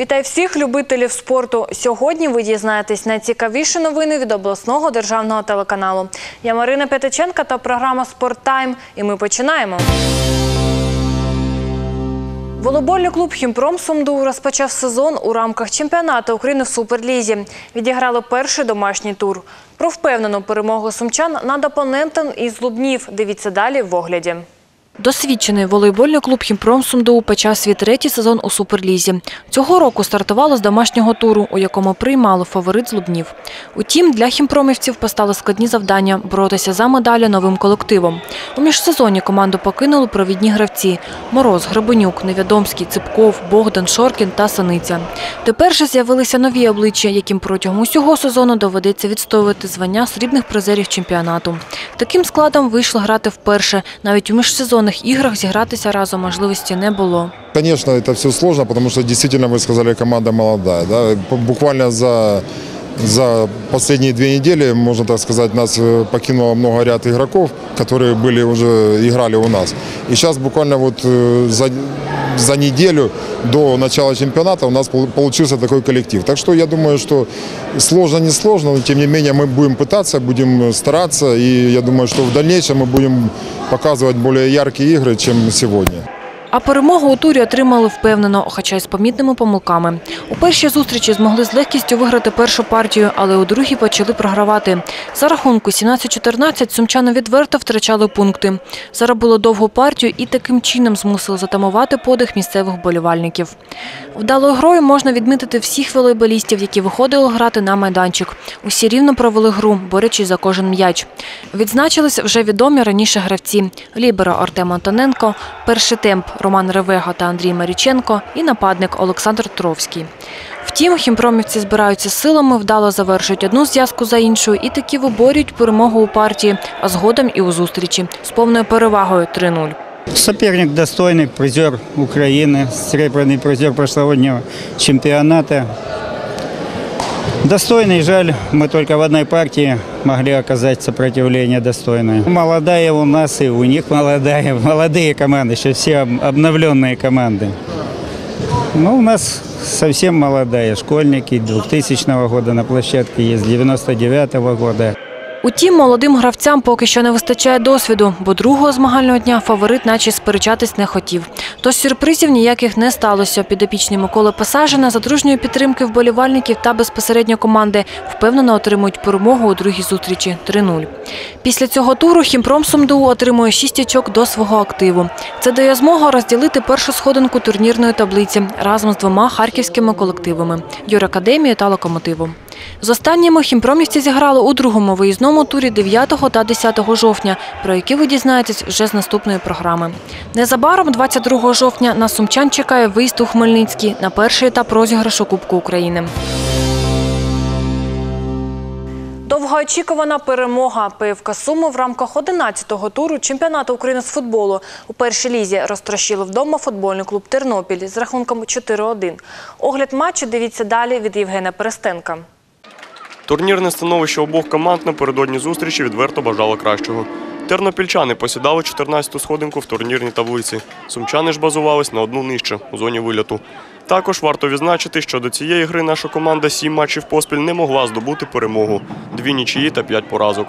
Вітаю всіх любителів спорту. Сьогодні ви дізнаєтесь найцікавіші новини від обласного державного телеканалу. Я Марина П'ятиченка та програма Спорт Тайм. І ми починаємо. Волейбольний клуб Хімпром Сумду розпочав сезон у рамках чемпіонату України в Суперлізі. Відіграли перший домашній тур. Про впевнену перемогу сумчан над опонентом із Лубнів. Дивіться далі в огляді. Досвідчений волейбольний клуб «Хімпром» Сумду почав свій третій сезон у Суперлізі. Цього року стартувало з домашнього туру, у якому приймали фаворит з Лубнів. Утім, для хімпромівців постали складні завдання – боротися за медалі новим колективом. У міжсезонні команду покинули провідні гравці – Мороз, Гребенюк, Невідомський, Ципков, Богдан, Шоркін та Саниця. Тепер же з'явилися нові обличчя, яким протягом усього сезону доведеться відстоювати звання срібних призерів чемпіонату. Таким складом вийшло грати вперше. Навіть у міжсезонних іграх зігратися разом можливості не було. Конечно, это все сложно, потому что действительно, вы сказали, команда молодая. Да? Буквально за, за последние две недели, можно так сказать, нас э, покинуло много ряд игроков, которые были уже играли у нас. И сейчас буквально вот э, за, за неделю до начала чемпионата у нас пол- получился такой коллектив. Так что я думаю, что сложно не сложно, но тем не менее мы будем пытаться, будем стараться. И я думаю, что в дальнейшем мы будем показывать более яркие игры, чем сегодня. А перемогу у турі отримали впевнено, хоча й з помітними помилками. У першій зустрічі змогли з легкістю виграти першу партію, але у другій почали програвати. За рахунку 17-14 сумчани відверто втрачали пункти. Заробили довгу партію і таким чином змусили затамувати подих місцевих болівальників. Вдалою грою можна відмітити всіх волейболістів, які виходили грати на майданчик. Усі рівно провели гру, борючись за кожен м'яч. Відзначились вже відомі раніше гравці – Лібера Артем Антоненко, перший темп Роман Ревега та Андрій Маріченко і нападник Олександр Тровський. Втім, хімпромівці збираються силами, вдало завершують одну зв'язку за іншою і таки виборюють перемогу у партії, а згодом і у зустрічі з повною перевагою 3-0. Соперник достойный, призер Украины, серебряный призер прошлогоднего чемпионата. Достойный, жаль, мы только в одной партии могли оказать сопротивление достойное. Молодая у нас и у них молодая, молодые команды, еще все об- обновленные команды. Ну, у нас совсем молодая, школьники 2000 года на площадке есть, 99 года. Утім, молодим гравцям поки що не вистачає досвіду, бо другого змагального дня фаворит наче сперечатись не хотів. Тож сюрпризів ніяких не сталося. Підопічні Миколи Пасажина за дружньої підтримки вболівальників та безпосередньо команди впевнено отримують перемогу у другій зустрічі 3-0. Після цього туру Хімпром Сумду отримує 6 очок до свого активу. Це дає змогу розділити першу сходинку турнірної таблиці разом з двома харківськими колективами Юракадемією та Локомотивом. З останніми хімпромівці зіграли у другому виїзному турі 9 та 10 жовтня, про які ви дізнаєтесь вже з наступної програми. Незабаром, 22 жовтня, на сумчан чекає виїзд у Хмельницький на перший етап розіграшу Кубку України. Довгоочікувана перемога ПФК Суми в рамках 11-го туру чемпіонату України з футболу. У першій лізі розтрощили вдома футбольний клуб Тернопіль з рахунком 4-1. Огляд матчу дивіться далі від Євгена Перестенка. Турнірне становище обох команд напередодні зустрічі відверто бажало кращого. Тернопільчани посідали 14-ту сходинку в турнірній таблиці. Сумчани ж базувались на одну нижче у зоні вильоту. Також варто відзначити, що до цієї гри наша команда сім матчів поспіль не могла здобути перемогу дві нічиї та п'ять поразок.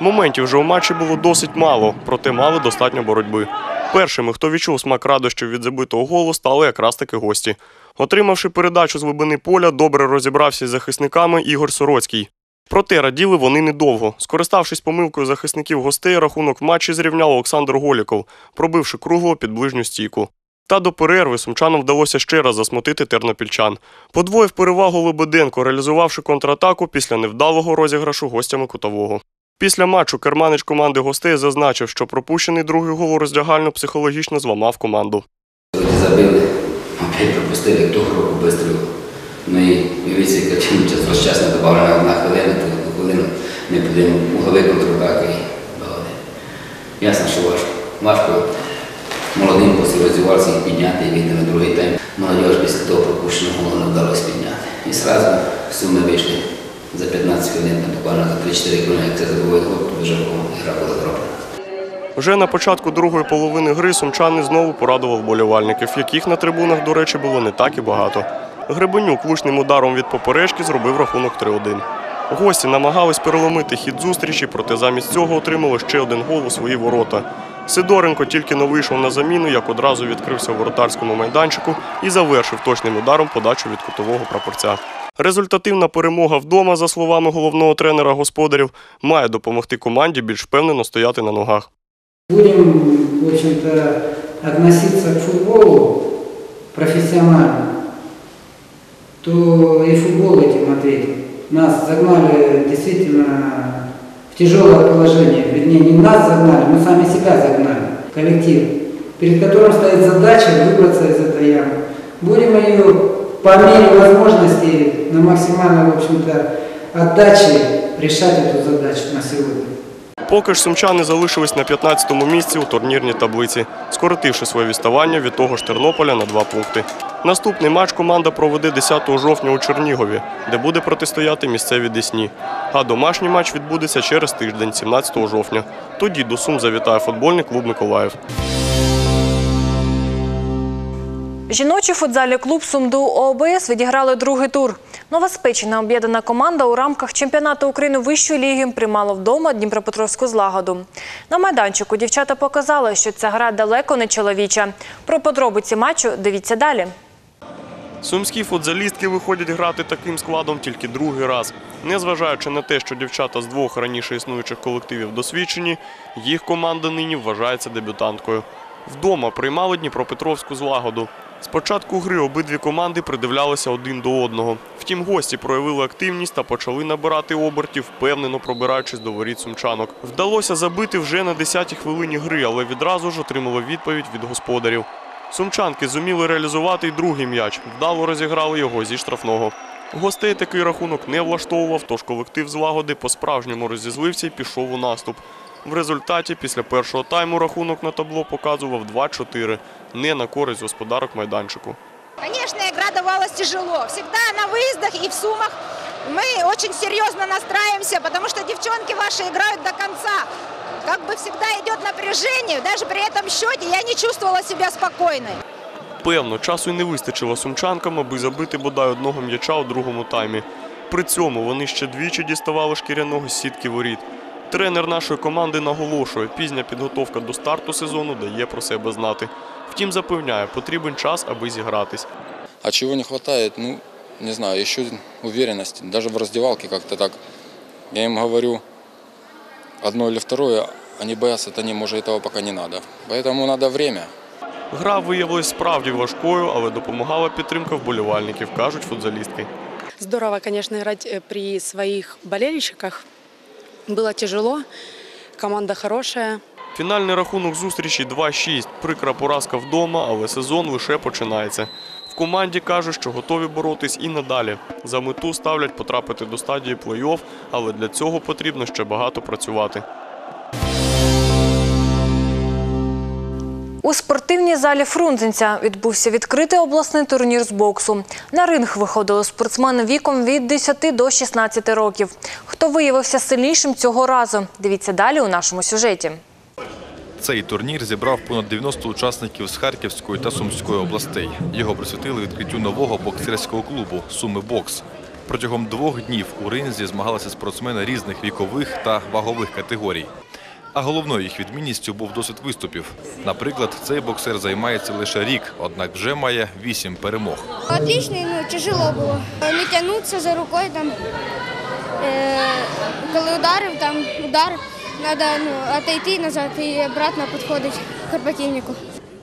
Моментів вже у матчі було досить мало, проте мали достатньо боротьби. Першими, хто відчув смак радощів від забитого голу, стали якраз таки гості. Отримавши передачу з глибини поля, добре розібрався із захисниками Ігор Сороцький. Проте раділи вони недовго. Скориставшись помилкою захисників гостей, рахунок в матчі зрівняв Олександр Голіков, пробивши кругло під ближню стійку. Та до перерви сумчанам вдалося ще раз засмутити тернопільчан. Подвоїв перевагу Лебеденко, реалізувавши контратаку після невдалого розіграшу гостями кутового. Після матчу керманич команди гостей зазначив, що пропущений другий гол у роздягальну психологічно зламав команду. Забили, опять пропустили, хто кроку вистрілив. Ну і яка чим час розчасно додавлена одна хвилина, то хвилину не будемо угловий контратаки і балади. Ясно, що важко. Важко молодим після роздівалися їх підняти і вийти на другий тайм. Молодіж після того пропущеного голу не вдалося підняти. І одразу суми вийшли за 15 хвилин, буквально за 3-4 хвилини, як це забуває то вже гра була зроблена. Вже на початку другої половини гри сумчани знову порадував болівальників, яких на трибунах, до речі, було не так і багато. Гребенюк влучним ударом від поперечки зробив рахунок 3-1. Гості намагались переломити хід зустрічі, проте замість цього отримали ще один гол у свої ворота. Сидоренко тільки но вийшов на заміну, як одразу відкрився в воротарському майданчику і завершив точним ударом подачу від кутового прапорця. Результативна перемога вдома, за словами головного тренера господарів, має допомогти команді більш впевнено стояти на ногах. Будем, в общем-то, относиться к футболу профессионально, то и футбол этим ответит. Нас загнали действительно в тяжелое положение. Вернее, не нас загнали, мы сами себя загнали, коллектив, перед которым стоит задача выбраться из этой ямы. Будем ее по мере возможности на максимальной, в общем-то, отдаче решать эту задачу на сегодня. Поки ж сумчани залишились на 15-му місці у турнірній таблиці, скоротивши своє відставання від того ж Тернополя на два пункти. Наступний матч команда проведе 10 жовтня у Чернігові, де буде протистояти місцеві Десні. А домашній матч відбудеться через тиждень, 17 жовтня. Тоді до Сум завітає футбольний клуб Миколаїв. Жіночий футзальний клуб Сумду ООБС відіграли другий тур. Новоспечена об'єднана команда у рамках чемпіонату України вищої ліги приймала вдома Дніпропетровську злагоду. На майданчику дівчата показали, що ця гра далеко не чоловіча. Про подробиці матчу дивіться далі. Сумські футзалістки виходять грати таким складом тільки другий раз. Незважаючи на те, що дівчата з двох раніше існуючих колективів досвідчені, їх команда нині вважається дебютанткою. Вдома приймали Дніпропетровську злагоду. Спочатку гри обидві команди придивлялися один до одного. Втім, гості проявили активність та почали набирати обертів, впевнено пробираючись до воріт сумчанок. Вдалося забити вже на 10-й хвилині гри, але відразу ж отримали відповідь від господарів. Сумчанки зуміли реалізувати й другий м'яч, вдало розіграли його зі штрафного. Гостей такий рахунок не влаштовував, тож колектив злагоди по-справжньому розізлився і пішов у наступ. В результаті після першого тайму рахунок на табло показував 2-4, не на користь господарок майданчику. Конечно, игра давалась тяжело. Всегда на выездах и в Сумах мы очень серьезно настраиваемся, потому что девчонки ваши играют до конца. Как бы всегда идет напряжение, даже при этом счете я не чувствовала себя спокойной. Певно, часу й не вистачило сумчанкам, аби забити бодай одного м'яча у другому таймі. При цьому вони ще двічі діставали шкіряного з сітки воріт. Тренер нашої команди наголошує, пізня підготовка до старту сезону дає про себе знати. Втім, запевняє, потрібен час, аби зігратись. А чего не хватает, ну, не знаю, еще уверенности. Даже в раздевалке как-то так. Я им говорю одно или второе, они боятся, да не, может, этого пока не надо. Поэтому надо время. Гра виявилась справді важкою, але допомагала підтримка вболівальників, кажуть футзалістки. Здорово, конечно, играть э, при своих болельщиках. Было тяжело, команда хорошая. Фінальний рахунок зустрічі 2-6. Прикра поразка вдома, але сезон лише починається. В команді кажуть, що готові боротись і надалі. За мету ставлять потрапити до стадії плей-офф, але для цього потрібно ще багато працювати. У спортивній залі Фрунзенця відбувся відкритий обласний турнір з боксу. На ринг виходили спортсмени віком від 10 до 16 років. Хто виявився сильнішим цього разу? Дивіться далі у нашому сюжеті. Цей турнір зібрав понад 90 учасників з Харківської та Сумської областей. Його присвятили відкриттю нового боксерського клубу Суми Бокс. Протягом двох днів у ринзі змагалися спортсмени різних вікових та вагових категорій. А головною їх відмінністю був досвід виступів. Наприклад, цей боксер займається лише рік, однак вже має вісім перемог. Отличный, ну, тяжело було. Не тягнутися за рукою, там, е, коли ударив, там удар, треба ну, отойти назад і обратно підходити к противнику.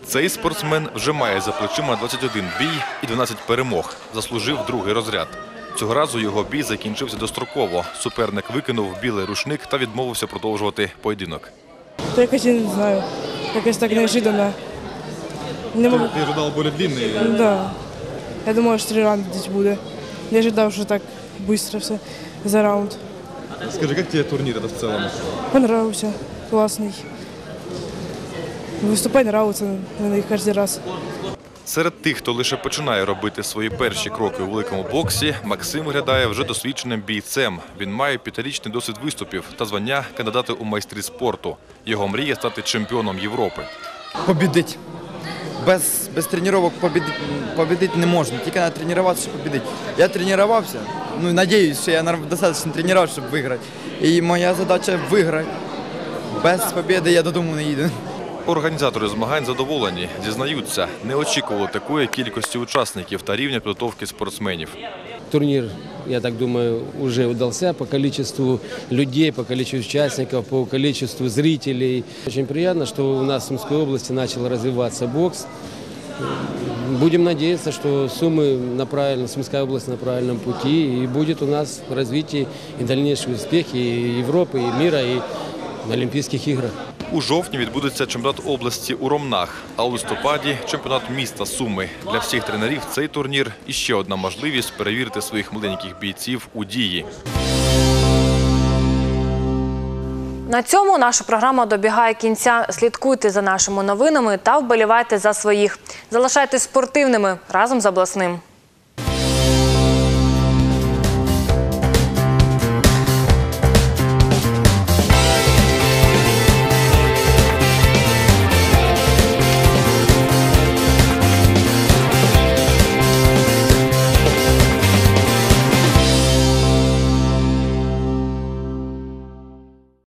Цей спортсмен вже має за плечима 21 бій і 12 перемог. Заслужив другий розряд. Цього разу його бій закінчився достроково. Суперник викинув білий рушник та відмовився продовжувати поєдинок. То якось я не знаю. Якось так неожиданно. Не можу. Ти ожидав більш длинний? Да. Я думала, що три раунди десь буде. Не ожидав, що так швидко все за раунд. Скажи, як тебе турнір в цілому? Понравився. Класний. Виступати нравиться на них кожен раз. Серед тих, хто лише починає робити свої перші кроки у великому боксі, Максим виглядає вже досвідченим бійцем. Він має п'ятирічний досвід виступів та звання кандидата у майстрі спорту. Його мрія стати чемпіоном Європи. победить. без, без тренувань побідити, не можна, тільки треба тренуватися, щоб побідити. Я тренувався, ну, надіюсь, що я достатньо тренувався, щоб виграти. І моя задача виграти. Без побіди я додому не їду. Організатори змагань задоволені. Зізнаються, не очікували такої кількості учасників та рівня підготовки спортсменів. Турнир, я так думаю, уже удался по количеству людей, по количеству участников, по количеству зрителей. Очень приятно, что у нас в Сумской области начал развиваться бокс. Будем надеяться, что Сумы на правильном, Сумская область на правильном пути, и будет у нас в развитии и дальнейшие успехи и Европы, и мира, и на Олимпийских играх. У жовтні відбудеться чемпіонат області у Ромнах, а у листопаді чемпіонат міста Суми. Для всіх тренерів цей турнір – іще одна можливість перевірити своїх маленьких бійців у дії. На цьому наша програма добігає кінця. Слідкуйте за нашими новинами та вболівайте за своїх. Залишайтесь спортивними разом з обласним.